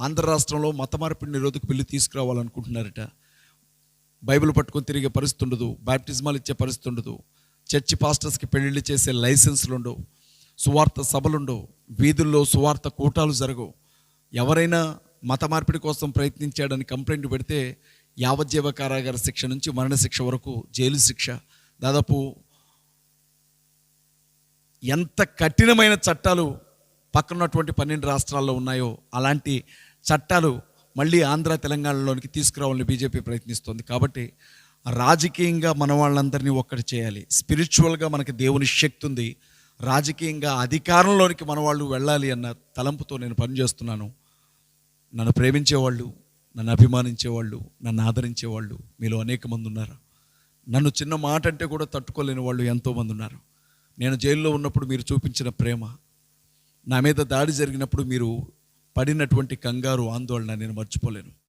ఆంధ్ర రాష్ట్రంలో మత మార్పిడి నిరోధక బిల్లు తీసుకురావాలనుకుంటున్నారట. బైబిల్ పట్టుకొని తిరిగే పరిస్థితి ఉండదు. బ్యాప్టిజమాలు ఇచ్చే పరిస్థితి ఉండదు. చర్చి పాస్టర్స్కి పెళ్ళిళ్ళు చేసే లైసెన్స్లు ఉండవు. సువార్త సభలుండవు వీధుల్లో సువార్త కూటాలు జరగవు. ఎవరైనా మత మార్పిడి కోసం ప్రయత్నించాడని కంప్లైంట్ పెడితే యావజ్జీవ కారాగార శిక్ష నుంచి మరణశిక్ష వరకు జైలు శిక్ష. దాదాపు ఎంత కఠినమైన చట్టాలు పక్కనున్నటువంటి పన్నెండు రాష్ట్రాల్లో ఉన్నాయో అలాంటి చట్టాలు మళ్ళీ ఆంధ్ర తెలంగాణలోనికి తీసుకురావాలని బీజేపీ ప్రయత్నిస్తుంది. కాబట్టి రాజకీయంగా మన వాళ్ళందరినీ ఒక్కటి చేయాలి. స్పిరిచువల్గా మనకి దేవుని శక్తి ఉంది. రాజకీయంగా అధికారంలోనికి మన వాళ్ళు వెళ్ళాలి అన్న తలంపుతో నేను పనిచేస్తున్నాను. నన్ను ప్రేమించేవాళ్ళు నన్ను అభిమానించేవాళ్ళు నన్ను ఆదరించేవాళ్ళు మీలో అనేక మంది ఉన్నారు. నన్ను చిన్న మాట అంటే కూడా తట్టుకోలేని వాళ్ళు ఎంతోమంది ఉన్నారు. నేను జైల్లో ఉన్నప్పుడు మీరు చూపించిన ప్రేమ నా మీద దాడి జరిగినప్పుడు మీరు పడినటువంటి కంగారు ఆందోళన నేను మర్చిపోలేను.